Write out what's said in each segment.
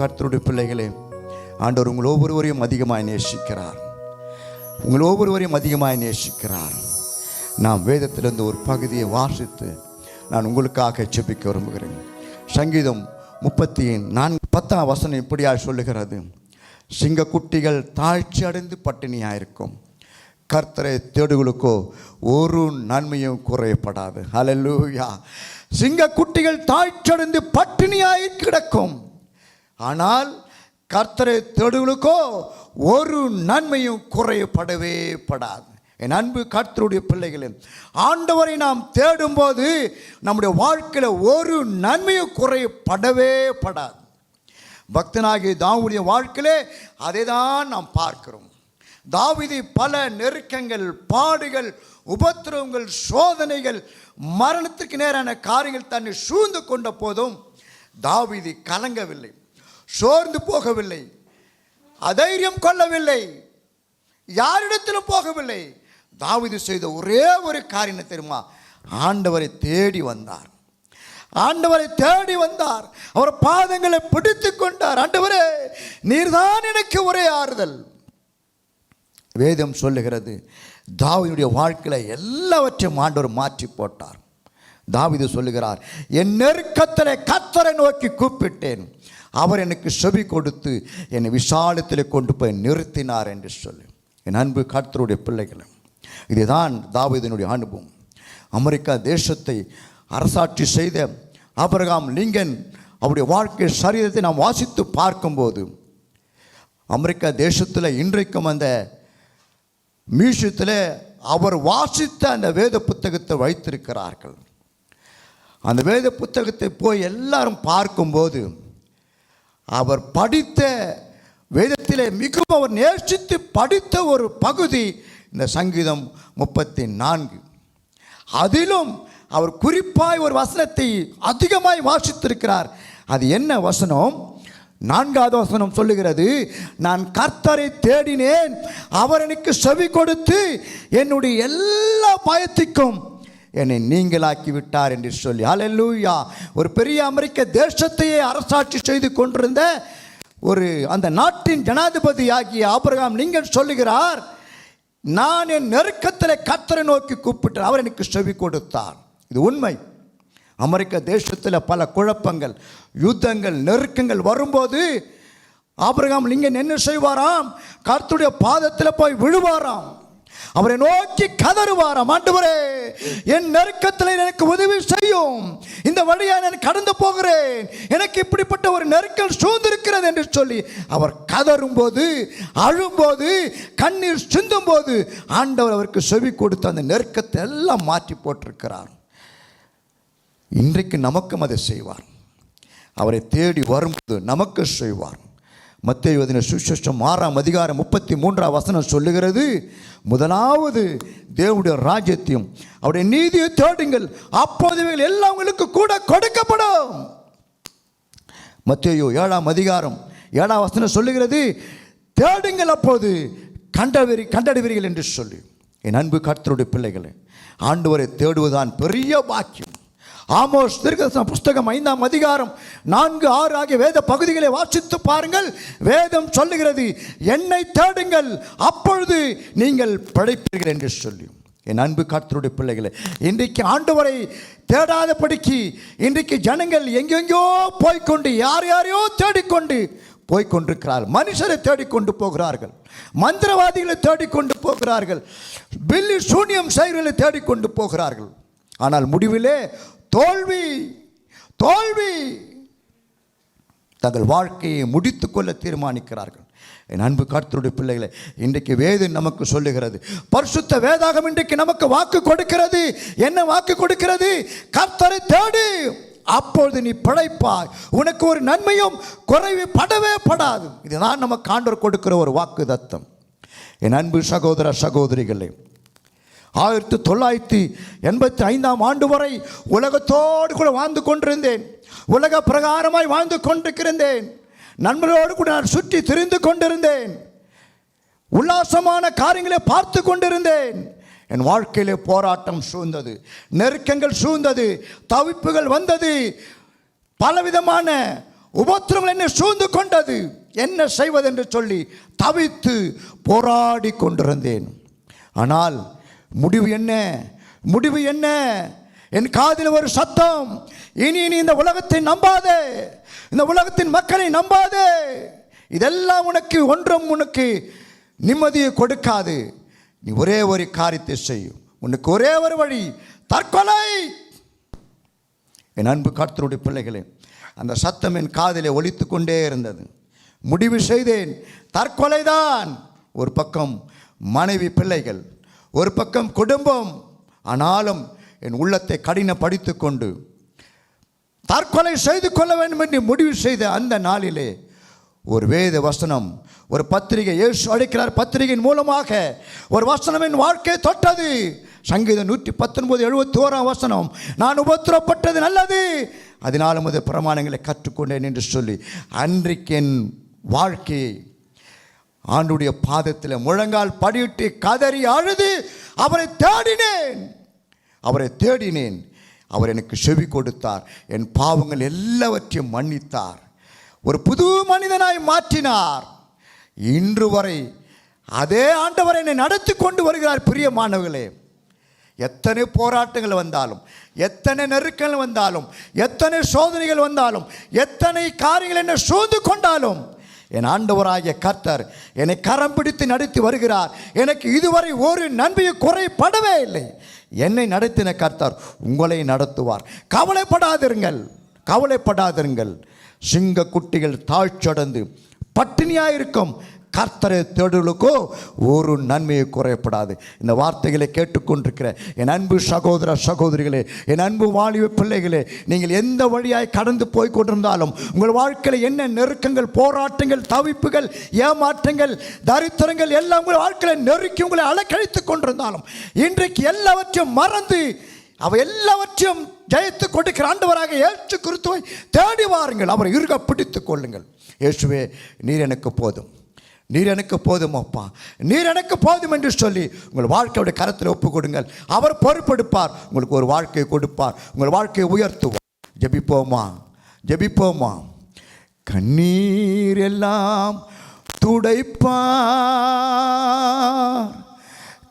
கர்த்தருடைய பிள்ளைகளே ஆண்டவர் உங்கள் ஒவ்வொருவரையும் அதிகமாக நேசிக்கிறார். உங்கள் ஒவ்வொருவரையும் அதிகமாக நேசிக்கிறார். நாம் வேதத்திலிருந்து ஒரு பகுதியை வாசித்து நான் உங்களுக்காக செபிக்க விரும்புகிறேன். சங்கீதம் முப்பத்தி நான்கு பத்தாம் வசனம் இப்படியாக சொல்லுகிறது. சிங்கக்குட்டிகள் தாழ்ச்சி அடைந்து பட்டினியாக இருக்கும் கர்த்தரை தேடுகளுக்கோ ஒரு நன்மையும் குறையப்படாது. ஹalleluya சிங்கக்குட்டிகள் தாழ்ச்சடைந்து பட்டினியாய் கிடக்கும். ஆனால் கர்த்தரை தேடுகளுக்கோ ஒரு நன்மையும் குறையப்படவே படாது. என் அன்பு கர்த்தருடைய பிள்ளைகளே ஆண்டவரை நாம் தேடும்போது நம்முடைய வாழ்க்கையில் ஒரு நன்மையும் குறையப்படவே படாது. பக்தனாகிய தாவுடைய வாழ்க்கையிலே அதை தான் நாம் பார்க்கிறோம். தாவிதி பல நெருக்கங்கள் பாடுகள் உபத்திரவங்கள் சோதனைகள் மரணத்திற்கு நேரான காரியங்கள் தன்னை சூழ்ந்து கொண்ட போதும் தாவிதி கலங்கவில்லை. சோர்ந்து போகவில்லை. அதைரியம் கொள்ளவில்லை. யாரிடத்திலும் போகவில்லை. தாவிது செய்த ஒரே ஒரு காரியம் தெரியுமா? ஆண்டவரை தேடி வந்தார். ஆண்டவரை தேடி வந்தார். அவர் பாதங்களை பிடித்து கொண்டார். ஆண்டவரே நீர்தான் எனக்கு ஒரே ஆறுதல். வேதம் சொல்லுகிறது தாவீதுடைய வாழ்க்கையில் எல்லாவற்றையும் ஆண்டவர் மாற்றி போட்டார். தாவிது சொல்லுகிறார் என் நெருக்கத்தில் கத்தரை நோக்கி கூப்பிட்டேன். அவர் எனக்கு செவி கொடுத்து என்னை விசாலத்தில் கொண்டு போய் நிறுத்தினார் என்று சொல்லி. என் அன்பு கர்த்தருடைய பிள்ளைகளை இதுதான் தாவிதனுடைய அனுபவம். அமெரிக்கா தேசத்தை அரசாட்சி செய்த ஆபிரகாம் லிங்கன் அவருடைய வாழ்க்கை சரீரத்தை நாம் வாசித்து பார்க்கும்போது அமெரிக்கா தேசத்தில் இன்றைக்கும் அந்த மியூசியத்தில் அவர் வாசித்த அந்த வேத புத்தகத்தை வைத்திருக்கிறார்கள். அந்த வேத புத்தகத்தை போய் எல்லாரும் பார்க்கும்போது அவர் படித்த வேதத்திலே மிகவும் அவர் நேசித்து படித்த ஒரு பகுதி இந்த சங்கீதம் முப்பத்தி நான்கு அதிலும் அவர் குறிப்பாய் ஒரு வசனத்தை அதிகமாய் வாசித்திருக்கிறார். அது என்ன வசனம்? நான்காவது வசனம் சொல்லுகிறது நான் கர்த்தரை தேடினேன் அவர் எனக்கு செவி கொடுத்து என்னுடைய எல்லா பயத்திற்கும் என்னை நீங்களாக்கி விட்டார் என்று சொல்லி. அலல்லூயா ஒரு பெரிய அமெரிக்க தேசத்தையே அரசாட்சி செய்து கொண்டிருந்த ஒரு அந்த நாட்டின் ஜனாதிபதி ஆகிய ஆபிரகாம் நீங்கள் சொல்லுகிறார் நான் என் நெருக்கத்தில் கத்தரை நோக்கி கூப்பிட்டார். அவர் எனக்கு செவி கொடுத்தார். இது உண்மை. அமெரிக்க தேசத்தில் பல குழப்பங்கள் யுத்தங்கள் நெருக்கங்கள் வரும்போது ஆபிரகாம் லிங்கன் என்ன செய்வாராம்? கர்த்துடைய பாதத்தில் போய் விழுவாராம். அவரை நோக்கி கதறுவாராம். ஆண்டவரே என் நெருக்கத்தில் எனக்கு உதவி செய்யும். இந்த வழியா நான் கடந்து போகிறேன். எனக்கு இப்படிப்பட்ட ஒரு நெருக்கல் சூழ்ந்திருக்கிறது என்று சொல்லி அவர் கதறும் போது அழும்போது கண்ணீர் சிந்தும் போது ஆண்டவர் அவருக்கு செவி கொடுத்து அந்த நெருக்கத்தை எல்லாம் மாற்றி போட்டிருக்கிறார். இன்றைக்கு நமக்கும் அதை செய்வார். அவரை தேடி வரும்போது நமக்கு செய்வார். மத்திய யோதின சுசேஷம் ஆறாம் அதிகாரம் முப்பத்தி மூன்றாம் வசனம் சொல்லுகிறது. முதலாவது தேவனுடைய ராஜ்யத்தையும் அவருடைய நீதியை தேடுங்கள். அப்போது இவைகள் எல்லாம் உங்களுக்கு கூட கொடுக்கப்படும். மத்தியோ ஏழாம் அதிகாரம் ஏழாம் வசனம் சொல்லுகிறது. தேடுங்கள் அப்போது கண்டவரி கண்டடைவீர்கள் என்று சொல்லி. என் அன்பு கர்த்தருடைய பிள்ளைகளே ஆண்டவரை தேடுவதுதான் பெரிய பாக்கியம். ஆமோஸ் திருக்கதர்சன புஸ்தகம் ஐந்தாம் அதிகாரம் நான்கு ஆறு ஆகிய வேத பகுதிகளை வாசித்து பாருங்கள். வேதம் சொல்லுகிறது என்னை தேடுங்கள் அப்பொழுது நீங்கள் படைப்பீர்கள் என்று சொல்லி. என் அன்பு காத்தருடைய பிள்ளைகளை இன்றைக்கு ஆண்டவரை தேடாதபடிக்கு இன்றைக்கு ஜனங்கள் எங்கெங்கோ போய்க்கொண்டு யார் யாரையோ தேடிக்கொண்டு போய்கொண்டிருக்கிறார் மனுஷரை தேடிக்கொண்டு போகிறார்கள். மந்திரவாதிகளை தேடிக்கொண்டு போகிறார்கள். பில்லி சூன்யம் செயல்களை தேடிக்கொண்டு போகிறார்கள். ஆனால் முடிவிலே தோல்வி தோல்வி. தங்கள் வாழ்க்கையை முடித்துக்கொள்ள தீர்மானிக்கிறார்கள். என் அன்பு காத்தருடைய பிள்ளைகளை இன்றைக்கு வேது நமக்கு சொல்லுகிறது பரிசுத்த வேதாகம் இன்றைக்கு நமக்கு வாக்கு கொடுக்கிறது. என்ன வாக்கு கொடுக்கிறது? கர்த்தரை தேடு அப்பொழுது நீ பிழைப்பாய். உனக்கு ஒரு நன்மையும் குறைவு படவே படாது. இதுதான் நம்ம காண்டர் கொடுக்கிற ஒரு வாக்கு தத்தம் என் அன்பு சகோதர சகோதரிகளே ஆயிரத்தி தொள்ளாயிரத்தி எண்பத்தி ஐந்தாம் ஆண்டு வரை உலகத்தோடு கூட வாழ்ந்து கொண்டிருந்தேன். உலக பிரகாரமாய் வாழ்ந்து கொண்டிருக்கிறேன். நண்பர்களோடு கூட நான் சுற்றி திரிந்து கொண்டிருந்தேன். உல்லாசமான காரியங்களை பார்த்து கொண்டிருந்தேன். என் வாழ்க்கையிலே போராட்டம் சூழ்ந்தது நெருக்கங்கள் சூழ்ந்தது தவிப்புகள் வந்தது. பலவிதமான உபத்திரங்கள் என்னை சூழ்ந்து கொண்டது. என்ன செய்வது என்று சொல்லி தவித்து போராடி கொண்டிருந்தேன். ஆனால் முடிவு என்ன? முடிவு என்ன? என் காதில் ஒரு சத்தம். இனி நீ இந்த உலகத்தை நம்பாதே. இந்த உலகத்தின் மக்களை நம்பாதே. இதெல்லாம் உனக்கு ஒன்றும் உனக்கு நிம்மதியை கொடுக்காது. நீ ஒரே ஒரு காரியத்தை செய்யும் உனக்கு ஒரே ஒரு வழி தற்கொலை. என் அன்பு காத்தருடைய பிள்ளைகளே அந்த சத்தம் என் காதிலே ஒழித்து கொண்டே இருந்தது. முடிவு செய்தேன். தற்கொலைதான். ஒரு பக்கம் மனைவி பிள்ளைகள் ஒரு பக்கம் குடும்பம் ஆனாலும் என் உள்ளத்தை கடினப்படுத்தி கொண்டு தற்கொலை செய்து கொள்ள வேண்டும் என்று முடிவு செய்த அந்த நாளிலே ஒரு வேத வசனம் ஒரு பத்திரிகை இயேசு அழைக்கிறார் பத்திரிகையின் மூலமாக. ஒரு வசனம் என் வாழ்க்கையை தொட்டது. சங்கீதம் நூற்றி பத்தொன்பது எழுபத்தி ஓராம் வசனம் நான் உபத்திரப்பட்டது நல்லது. அதனாலும் அது பிரமாணங்களை கற்றுக்கொண்டேன் என்று சொல்லி அன்றைக்கு என் வாழ்க்கையை ஆண்டுடைய பாதத்தில் முழங்கால் படியிட்டு கதறி அழுது அவரை தேடினேன். அவரை தேடினேன். அவர் எனக்கு செவி கொடுத்தார். என் பாவங்கள் எல்லாவற்றையும் மன்னித்தார். ஒரு புது மனிதனாய் மாற்றினார். இன்று வரை அதே ஆண்டவர் என்னை நடத்தி கொண்டு வருகிறார் பிரியமானவர்களே எத்தனை போராட்டங்கள் வந்தாலும் எத்தனை நெருக்கங்கள் வந்தாலும் எத்தனை சோதனைகள் வந்தாலும் எத்தனை காரியங்கள் என்ன சூழ்ந்து கொண்டாலும் என் ஆண்டவராகிய கர்த்தர் என்னை கரம் பிடித்து நடத்தி வருகிறார். எனக்கு இதுவரை ஒரு நன்மையை குறைப்படவே இல்லை. என்னை நடத்தின கர்த்தர் உங்களை நடத்துவார். கவலைப்படாதிருங்கள். கவலைப்படாதிருங்கள். சிங்க குட்டிகள் தாழ்ச்சடந்து பட்டினியாயிருக்கும். கர்த்தரை தேடுகளுக்கோ ஒரு நன்மையை குறையப்படாது. இந்த வார்த்தைகளை கேட்டுக்கொண்டிருக்கிற என் அன்பு சகோதர சகோதரிகளே என் அன்பு வாலிப பிள்ளைகளே நீங்கள் எந்த வழியாய் கடந்து போய் கொண்டிருந்தாலும் உங்கள் வாழ்க்கையில் என்ன நெருக்கங்கள் போராட்டங்கள் தவிப்புகள் ஏமாற்றங்கள் தரித்திரங்கள் எல்லாம் உங்கள் வாழ்க்கையில் நெருக்கி உங்களை அலக்கழித்து கொண்டிருந்தாலும் இன்றைக்கு எல்லாவற்றையும் மறந்து அவ எல்லாவற்றையும் ஜெயித்து கொடுக்கிற ஆண்டவராக ஏற்று கிறிஸ்துவை தேடி வாருங்கள். அவரை இருக பிடித்துக் கொள்ளுங்கள். இயேசுவே நீர் எனக்கு போதும். நீர் எனக்கு போதும் அப்பா. நீர் எனக்கு போதும் என்று சொல்லி உங்கள் வாழ்க்கையோட கரத்தில் ஒப்பு கொடுங்கள் அவர் பொறுப்பெடுப்பார். உங்களுக்கு ஒரு வாழ்க்கையை கொடுப்பார். உங்கள் வாழ்க்கையை உயர்த்துவார். ஜபிப்போமா? ஜபிப்போமா? கண்ணீர் எல்லாம் துடைப்பார்.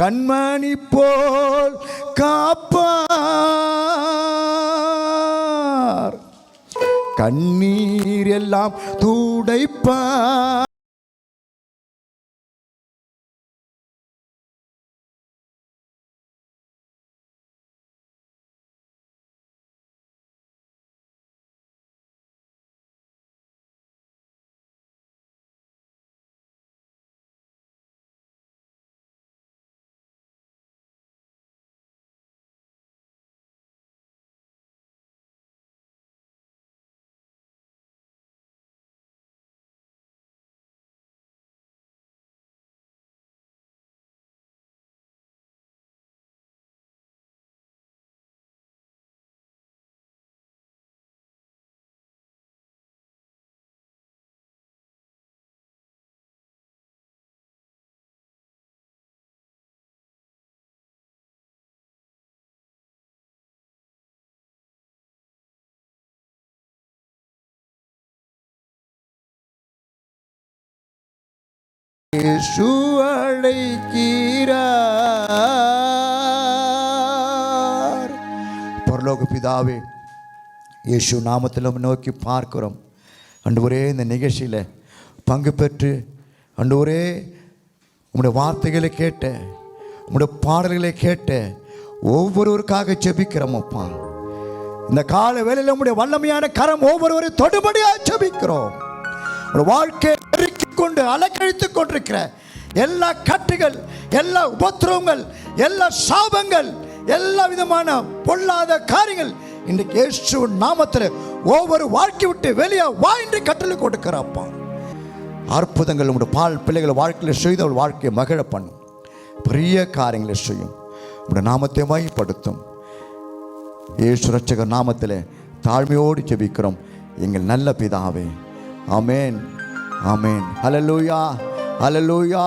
கண்மணி போல் காப்பார். கண்ணீர் எல்லாம் துடைப்பார். இயேசு அழைக்கிறார். பரலோக பிதாவே இயேசு நாமத்திலும் நோக்கி பார்க்கிறோம். ஒரே இந்த நிகழ்ச்சியில் பங்கு பெற்று அண்டு ஒரே உங்களுடைய வார்த்தைகளை கேட்ட உங்களுடைய பாடல்களை கேட்ட ஒவ்வொருவருக்காக செபிக்கிறோம் அப்பா. இந்த கால வேளையில் உங்களுடைய வல்லமையான கரம் ஒவ்வொருவரும் தொடுபடியாக செபிக்கிறோம் ஒரு வாழ்க்கை கொண்டு அலக்கழித்துக் கொண்டிருக்கிற எல்லா கட்டுகள் எல்லா உபத்திரவங்கள் எல்லா சாபங்கள் எல்லா விதமான பொல்லாத காரியங்கள் இன்றைக்கு இயேசுவின் நாமத்தில் ஒவ்வொரு வாழ்க்கை விட்டு வெளியே வா என்று கட்டளை கொடுக்கிறப்பா அற்புதங்கள் உங்களுடைய பால் பிள்ளைகள் வாழ்க்கையில் செய்து அவள் வாழ்க்கையை மகிழ பண்ணும் பெரிய காரியங்களை செய்யும். உங்களுடைய நாமத்தை மையப்படுத்தும். ஏசு ரட்சகர் நாமத்தில் தாழ்மையோடு ஜெபிக்கிறோம். எங்கள் நல்ல பிதாவே. ஆமென். ஆமென் ஹalleluya ஹalleluya